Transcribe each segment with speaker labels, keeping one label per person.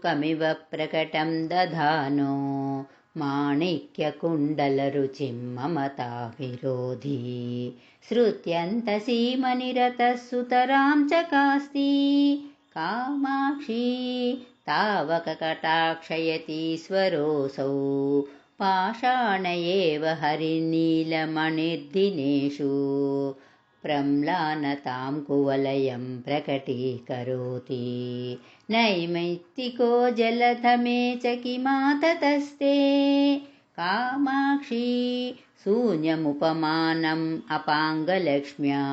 Speaker 1: सुखमिव प्रकटं दधानो। माणिक्यकुण्डलरुचिं ममताभिरोधी श्रुत्यन्तसीमनिरतः सुतरां च कास्ति। कामाक्षी तावककटाक्षयति स्वरोऽसौ पाषाण एव हरिनीलमणिर्दिनेषु। प्रम्लानतां कुवलयं प्रकटीकरोति नैमित्तिको जलधमे च किमाततस्ते। कामाक्षी शून्यमुपमानम् अपाङ्गलक्ष्म्या।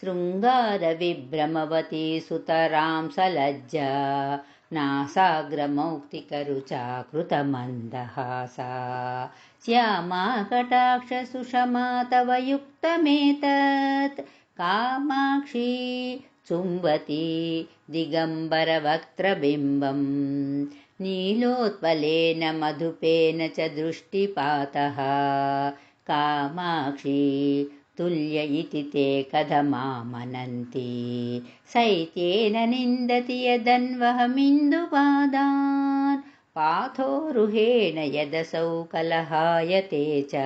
Speaker 1: शृङ्गारविभ्रमवती सुतरां सलज्जा। नासाग्रमौक्तिकरुचाकृतमन्दहासा। श्यामा कटाक्षसुषमा तव युक्तमेतत्। कामाक्षी चुम्बती दिगम्बरवक्त्रबिम्बम्। नीलोत्पलेन मधुपेन च दृष्टिपातः। कामाक्षी तुल्य इति ते कथमामनन्ति सैत्येन निन्दति यदन्वहमिन्दुपादान्। पाथोरुहेण यदसौ कलहायते च।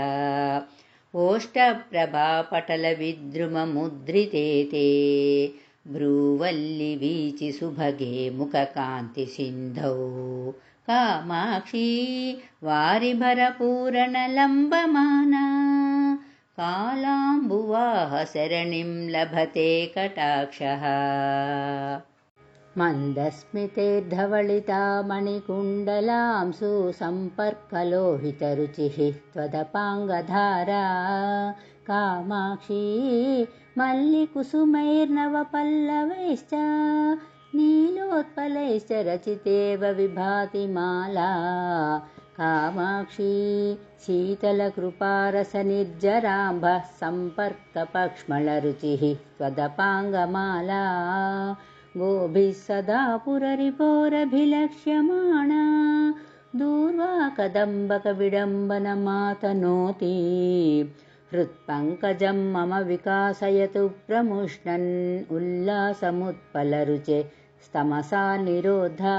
Speaker 1: ओष्ठप्रभापटलविद्रुममुद्रिते ते भ्रूवल्लिवीचि सुभगे मुखकान्तिसिन्धौ कामाक्षी वारिभरपूरणलम्बमाना। कालाम्बुवाहसरणिं लभते कटाक्षः। मन्दस्मिते धवलिता मणिकुण्डलां सुसम्पर्कलोहितरुचिः त्वदपाङ्गधारा। कामाक्षी मल्लिकुसुमैर्नवपल्लवैश्च नीलोत्पलैश्च रचितेव विभाति माला कामाक्षी शीतलकृपारसनिर्जराम्भः सम्पर्कपक्ष्मलरुचिः त्वदपाङ्गमाला। गोभिः सदा पुररिपोरभिलक्ष्यमाणा दूर्वा कदम्बकविडम्बनमातनोति हृत्पङ्कजं मम विकासयतु प्रमुष्णन् उल्लासमुत्पलरुचे स्तमसा निरोधा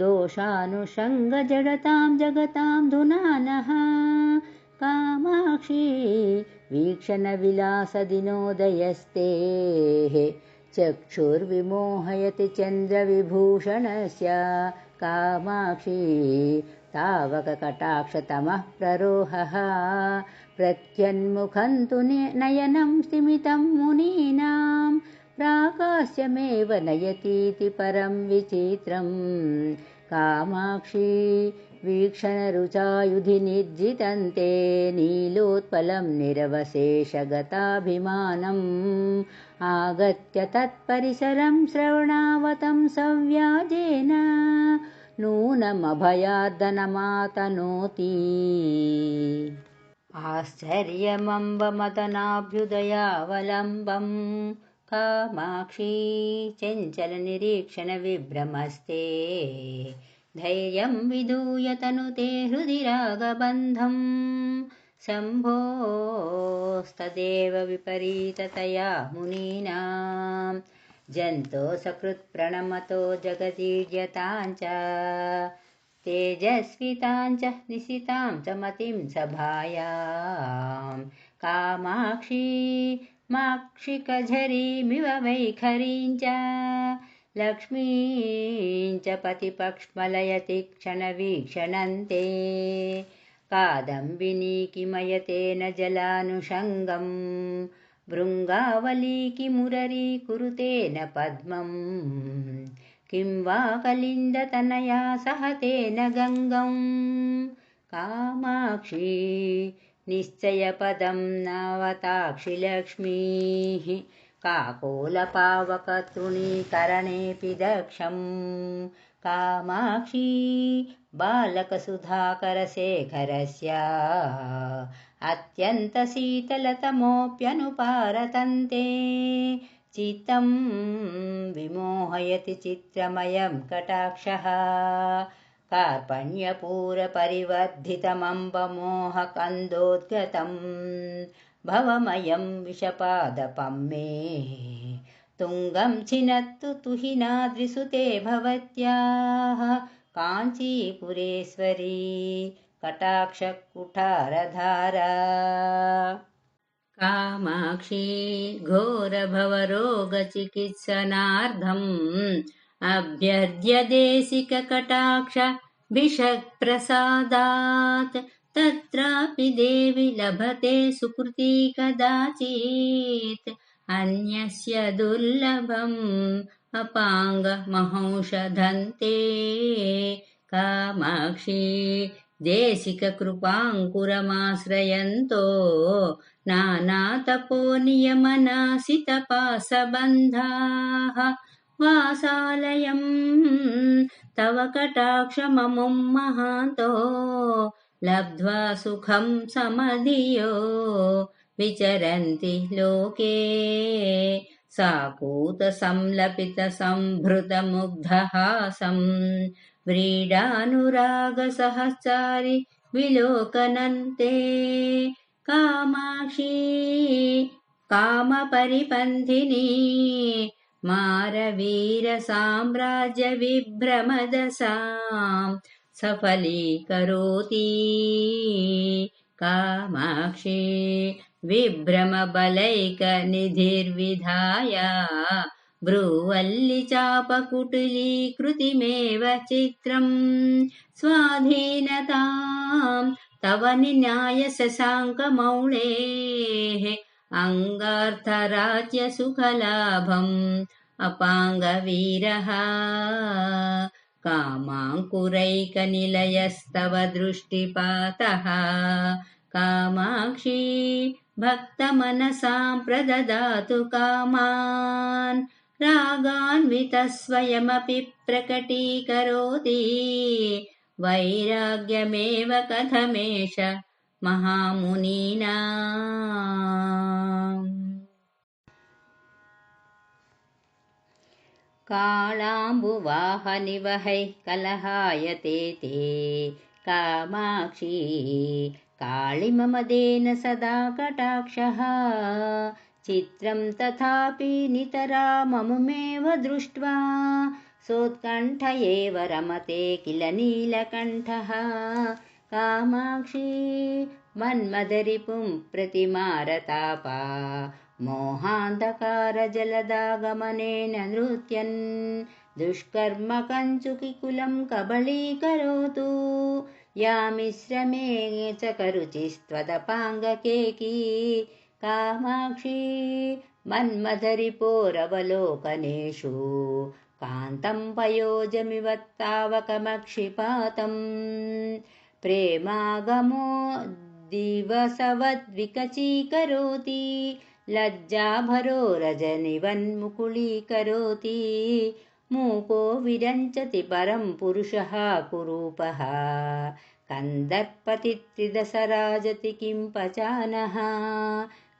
Speaker 1: दोषानुषङ्गजडतां जगतां धुनानः कामाक्षी वीक्षणविलासदिनोदयस्तेः चक्षुर्विमोहयति चन्द्रविभूषणस्य कामाक्षी तावककटाक्षतमः प्ररोहः प्रत्यन्मुखं तु नयनं स्तिमितं मुनीनां प्राकाश्यमेव नयतीति परं विचित्रम्। कामाक्षी वीक्षणरुचायुधि निर्जितन्ते नीलोत्पलं निरवशेषगताभिमानम्। आगत्य तत्परिसरं श्रवणावतं सव्याजेन नूनमभयार्दनमातनोति आश्चर्यमम्बमदनाभ्युदयावलम्बम्। कामाक्षी चञ्चलनिरीक्षणविभ्रमस्ते। धैर्यं विधूयतनुते हृदि रागबन्धम्। शम्भोस्तदेव विपरीततया मुनीनां जन्तो सकृत्प्रणमतो जगदीर्यताञ्च तेजस्विताञ्च निशितां च मतिं सभायां कामाक्षी माक्षिकझरीमिव वैखरीं च लक्ष्मीं च पतिपक्ष्मलयति क्षणवीक्षणन्ते। कादम्बिनी किमयतेन जलानुषङ्गं भृङ्गावली किमुररीकुरुतेन पद्मम् किं वा कलिन्दतनया सहतेन गङ्गं? कामाक्षी निश्चयपदं नवताक्षि लक्ष्मीः। काकोलपावकतृणीकरणेऽपि दक्षम् कामाक्षी बालकसुधाकरशेखरस्य अत्यन्तशीतलतमोऽप्यनुपारतन्ते चित्तं विमोहयति चित्रमयं कटाक्षः। कार्पण्यपूरपरिवर्धितमम्बमोहकन्दोद्गतं भवमयं विषपादपं मे। तुङ्गं छिनत्तु तुहिनाद्रिसुते भवत्याः काञ्चीपुरेश्वरी कटाक्षकुठारधारा कामाक्षी घोरभवरोगचिकित्सनार्थम् अभ्यर्ध्यदेशिककटाक्ष भिषक्प्रसादात् तत्रापि देवि लभते सुकृती कदाचित्। अन्यस्य दुर्लभम् अपाङ्गमहौषधन्ते। कामाक्षी देशिककृपाङ्कुरमाश्रयन्तो नानातपो नियमनासितपासबन्धाः वासालयम् तव कटाक्षममुं महान्तो लब्ध्वा सुखं समधियो विचरन्ति लोके साकूतसंलपितसम्भृतमुग्धहासम् व्रीडानुरागसहचारि विलोकनन्ते कामाक्षी कामपरिपन्थिनी मारवीरसाम्राज्यविभ्रमदसां सफलीकरोति कामाक्षी विभ्रमबलैकनिधिर्विधाय ब्रुवल्लिचापकुटिलीकृतिमेव चित्रम् स्वाधीनतां तव निन्यायशशाङ्कमौळेः अङ्गार्थराज्यसुखलाभम् अपाङ्गवीरः कामाङ्कुरैकनिलयस्तव दृष्टिपातः कामाक्षी भक्तमनसां प्रददातु कामान्। रागान्वितस्वयमपि प्रकटीकरोति। वैराग्यमेव कथमेष महामुनीना कालाम्बुवाहनिवहैः कलहायते ते। कामाक्षी काळिममदेन सदा कटाक्षः। चित्रं तथापि नितरा ममुमेव दृष्ट्वा सोत्कण्ठ एव रमते किल नीलकण्ठः। कामाक्षी मन्मदरिपुं प्रतिमारतापा मोहान्धकारजलदागमनेन नृत्यन्। दुष्कर्म कञ्चुकिकुलं कबलीकरोतु या मिश्रमे च करुचिस्त्वदपाङ्गकेकी। कामाक्षी मन्मधरिपोरवलोकनेषु कान्तं पयोजमिवत्तावकमक्षिपातम् प्रेमागमो दिवसवद्विकचीकरोति लज्जाभरो रजनिवन्मुकुलीकरोति मूको विरञ्चति परं पुरुषः कुरूपः। कन्दर्पतित्रिदशराजति किं पचानः?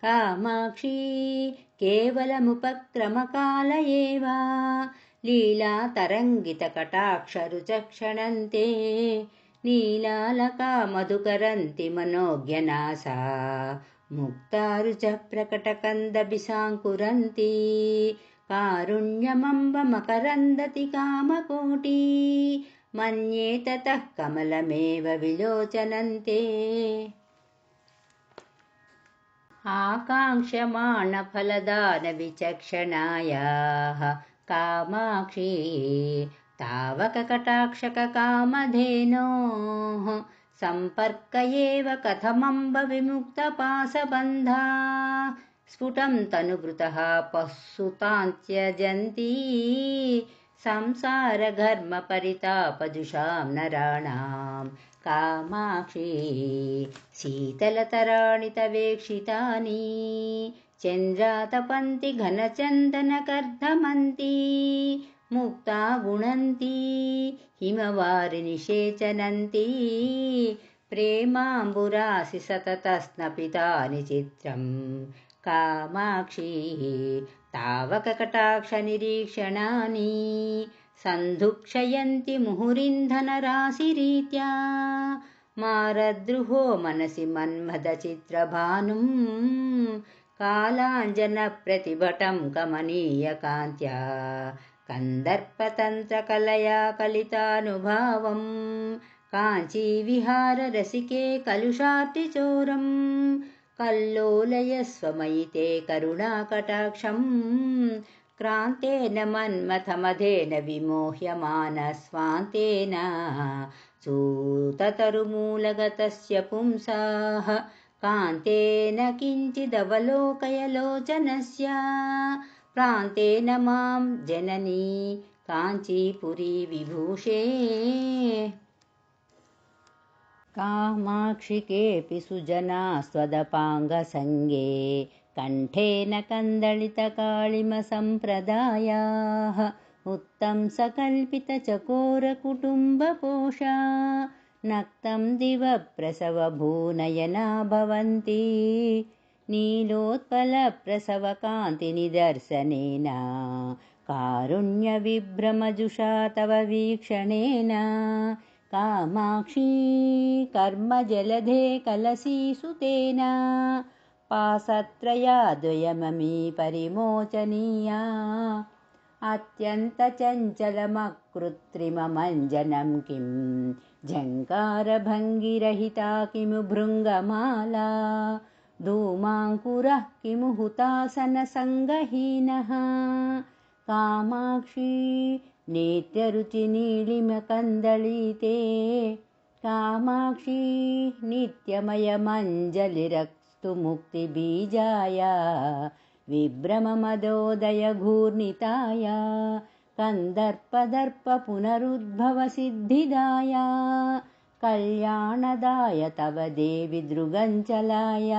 Speaker 1: कामाक्षी केवलमुपक्रमकाल एव। लीलातरङ्गितकटाक्षरुचक्षणन्ते। नीलालका मधुकरन्ति मनोज्ञनासा। मुक्तारुचः प्रकटकन्दभिसाङ्कुरन्ति कारुण्यमम्बमकरन्दति कामकोटी। मन्ये ततः कमलमेव विलोचनन्ते। आकाङ्क्षमाणफलदानविचक्षणायाः कामाक्षी तावककटाक्षककामधेनोः सम्पर्क एव कथमम्बविमुक्तपासबन्धा स्फुटं तनुभृतः पःसुतान्त्यजन्ती संसारघर्मपरितापजुषां नराणां कामाक्षी शीतलतराणि तवेक्षितानि चन्द्रातपन्ति घनचन्दनकर्धमन्ती मुक्ता गुणन्ती हिमवारिनिषेचनन्ती प्रेमाम्बुरासि सततस्नपितानि चित्रम् कामाक्षी। तावककटाक्षनिरीक्षणानि सन्धुक्षयन्ति मुहुरिन्धनराशिरीत्या। मारद्रुहो मनसि मन्मदचित्रभानुं कालाञ्जनप्रतिभटं कमनीयकान्त्या कन्दर्पतन्त्रकलया कलितानुभावम् काञ्चीविहाररसिके कलुषार्तिचोरम् कल्लोलयस्वमयि ते करुणाकटाक्षम् क्रान्तेन मन्मथमधेन विमोह्यमानस्वान्तेन सूततरुमूलगतस्य पुंसाः कान्तेन किञ्चिदवलोकयलोचनस्य प्रान्तेन मां जननी काञ्चीपुरी विभूषे कामाक्षिकेऽपि सुजना स्वदपाङ्गसङ्गे कण्ठेन कन्दलितकाळिमसम्प्रदायाः उत्तं सकल्पितचकोरकुटुम्बपोषा नक्तं दिवप्रसवभूनयना भवन्ति नीलोत्पलप्रसवकान्तिनिदर्शनेन कारुण्यविभ्रमजुषा तव वीक्षणेन कामाक्षी कर्मजलधे कलसीसुतेन पासत्रयाद्वयममी परिमोचनीया अत्यन्तचञ्चलमकृत्रिममञ्जनं किं? झङ्कारभङ्गिरहिता किमु भृङ्गमाला? धूमाङ्कुरः किमु हुतासनसङ्गहीनः? कामाक्षी नेत्यरुचिनीलिमकन्दलीते कामाक्षी नित्यमयमञ्जलिरक्स्तु मुक्तिबीजाय। विभ्रममदोदयघूर्णिताय। कन्दर्पदर्पपुनरुद्भवसिद्धिदाय। कल्याणदाय तव देवि दृगञ्चलाय।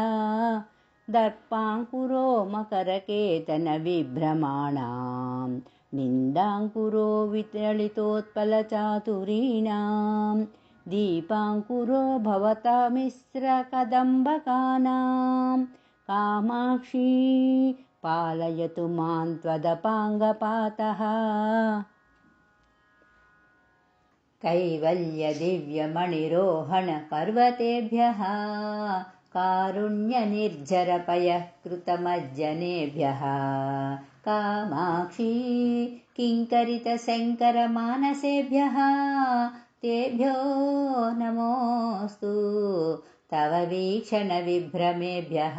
Speaker 1: दर्पाङ्कुरो मकरकेतनविभ्रमाणां निन्दाङ्कुरो वितलितोत्पलचातुरीणां दीपाङ्कुरो भवतमिस्रकदम्बकानां कामाक्षी पालयतु मां त्वदपाङ्गपातः। कैवल्यदिव्यमणिरोहणपर्वतेभ्यः कारुण्यनिर्झरपयः कृतमज्जनेभ्यः कामाक्षी किङ्करितशङ्करमानसेभ्यः तेभ्यो नमोऽस्तु तव वीक्षणविभ्रमेभ्यः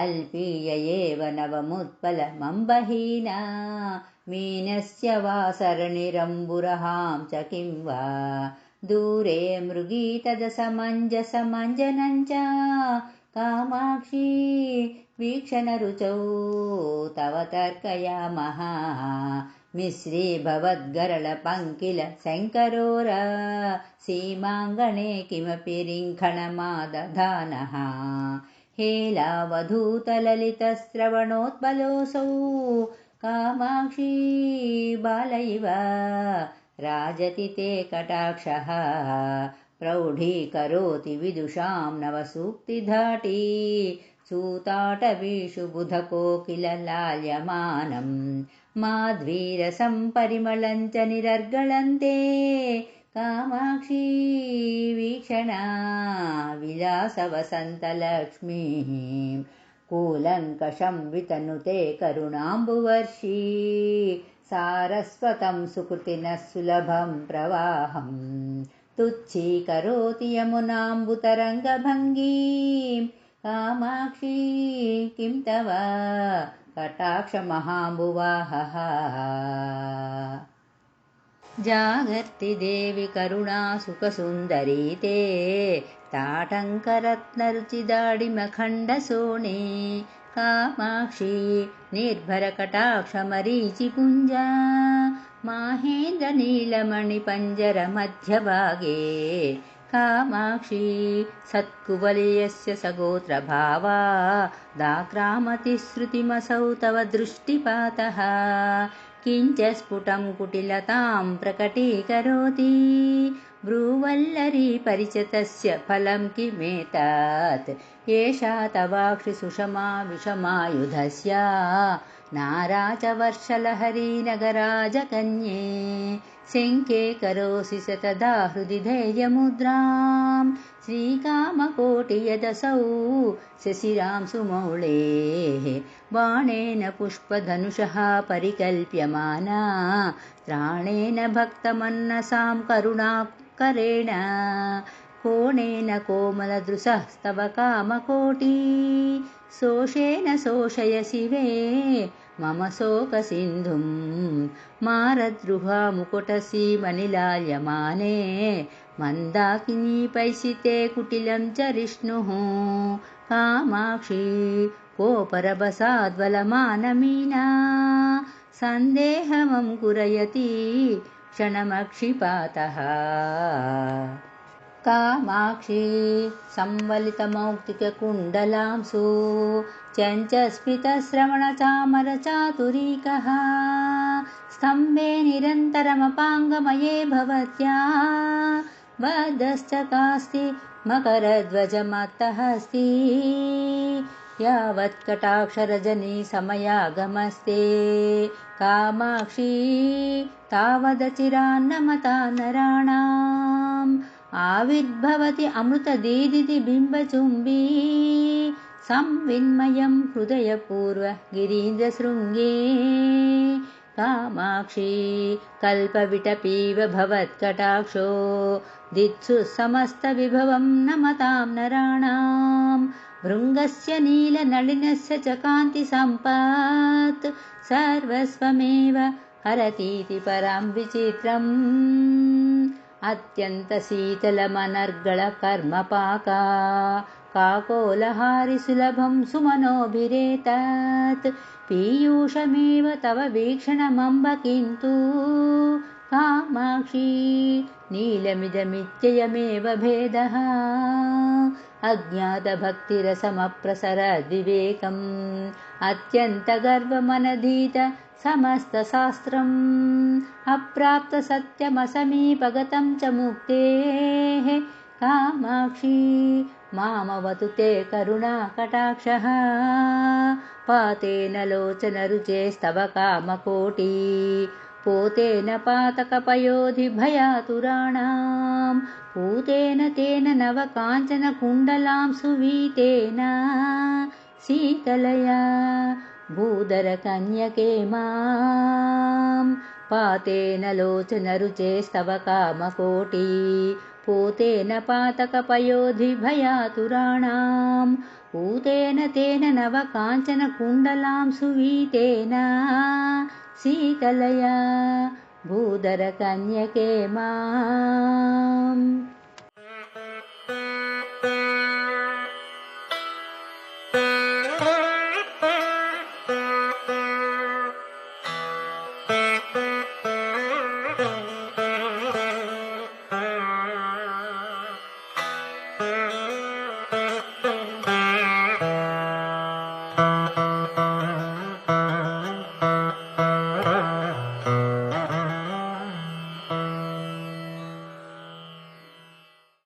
Speaker 1: अल्पीय एव नवमुत्पलमम्बहीना मीनस्य वा सरणिरम्बुरहां च किं वा? दूरे मृगी तदसमञ्जसमञ्जनं च कामाक्षी वीक्षणरुचौ तव तर्कयामः। मिश्रीभवद्गरलपङ्किल शङ्करोर सीमाङ्गणे किमपि रिङ्खणमादधानः हेलावधूतललितश्रवणोत्पलोऽसौ कामाक्षी बालैव राजति ते कटाक्षः। प्रौढीकरोति विदुषां नवसूक्तिधाटी सूताटवीषु बुधकोकिललाल्यमानं माध्वीरसं परिमलं च निरर्गळन्ते कामाक्षी वीक्षणा विलासवसन्तलक्ष्मीं कूलङ्कषं वितनुते करुणाम्बुवर्षी सारस्वतं सुकृतिनः सुलभं प्रवाहं तुच्छीकरोति यमुनाम्बुतरङ्गभङ्गीं कामाक्षी किं तव? कटाक्षमहाम्बुवाहः। जागर्ति देवि करुणा सुखसुन्दरी ते ताटङ्करत्नरुचिदाडिमखण्डसोणे कामाक्षी निर्भरकटाक्षमरीचिपुञ्जा माहेन्द्रनीलमणिपञ्जरमध्यभागे कामाक्षी सत्कुवलयस्य सगोत्रभावा दाक्रामतिश्रुतिमसौ तव दृष्टिपातः किञ्च स्फुटं कुटिलतां प्रकटीकरोति भ्रूवल्लरी परिचतस्य फलं किमेतत्? एषा तवाक्षिसुषमा विषमायुधस्य नारा च वर्षलहरी नगराजकन्ये शङ्के करोसि स तदा हृदि धैर्यमुद्रां श्रीकामकोटियदसौ शशिरां सुमौळेः। बाणेन पुष्पधनुषः परिकल्प्यमाना। त्राणेन भक्तमन्नसां करुणाकरेण। कोणेन कोमलदृशस्तव कामकोटी। शोषेण शोषयसि वे मम शोकसिन्धुं मारद्रुहामुकुटसी मनिलायमाने मन्दाकिनी पैसिते कुटिलं चरिष्णुः कामाक्षी कोपरबसाद्वलमानमीना सन्देहमं कुरयति क्षणमक्षिपातः। कामाक्षी संवलितमौक्तिककुण्डलांसु चञ्चस्मितश्रवणचामरचातुरीकः स्तम्भे निरन्तरमपाङ्गमये भवत्या बद्धश्च कास्ति मकरध्वजमत्तहस्ति यावत्कटाक्षरजनी समयागमस्ते कामाक्षी तावदचिरान्नमता नराणाम् आविर्भवति अमृतदीदिति बिम्बचुम्बी संविन्मयं हृदयपूर्व गिरीन्द्रशृङ्गे। कामाक्षी कल्पविटपीव भवत्कटाक्षो। दित्सु समस्तविभवं नमतां नराणां। भृङ्गस्य नीलनलिनस्य च कान्तिसम्पत्। सर्वस्वमेव हरतीति परां विचित्रम् अत्यन्तशीतलमनर्गळकर्मपाका काकोलहारिसुलभं सुमनोभिरेतत् पीयूषमेव तव वीक्षणमम्ब किन्तु कामाक्षी नीलमिदमित्ययमेव भेदः अज्ञातभक्तिरसमप्रसरद्विवेकम् अत्यन्तगर्वमनधीत समस्तशास्त्रम् अप्राप्तसत्यमसमीपगतं च मुक्तेः कामाक्षी मामवतु ते करुणाकटाक्षः पातेन लोचनरुचेस्तव कामकोटी पोतेन पातकपयोधिभयातुराणां पूतेन तेन नव काञ्चनकुण्डलां सुवीतेन शीतलया भूधरकन्यके मां पातेन लोचनरुचेस्तव कामकोटी पूतेन पातकपयोधिभयातुराणां पूतेन तेन नव काञ्चनकुण्डलां सुवीतेन शीतलया भूधरकन्यके माम्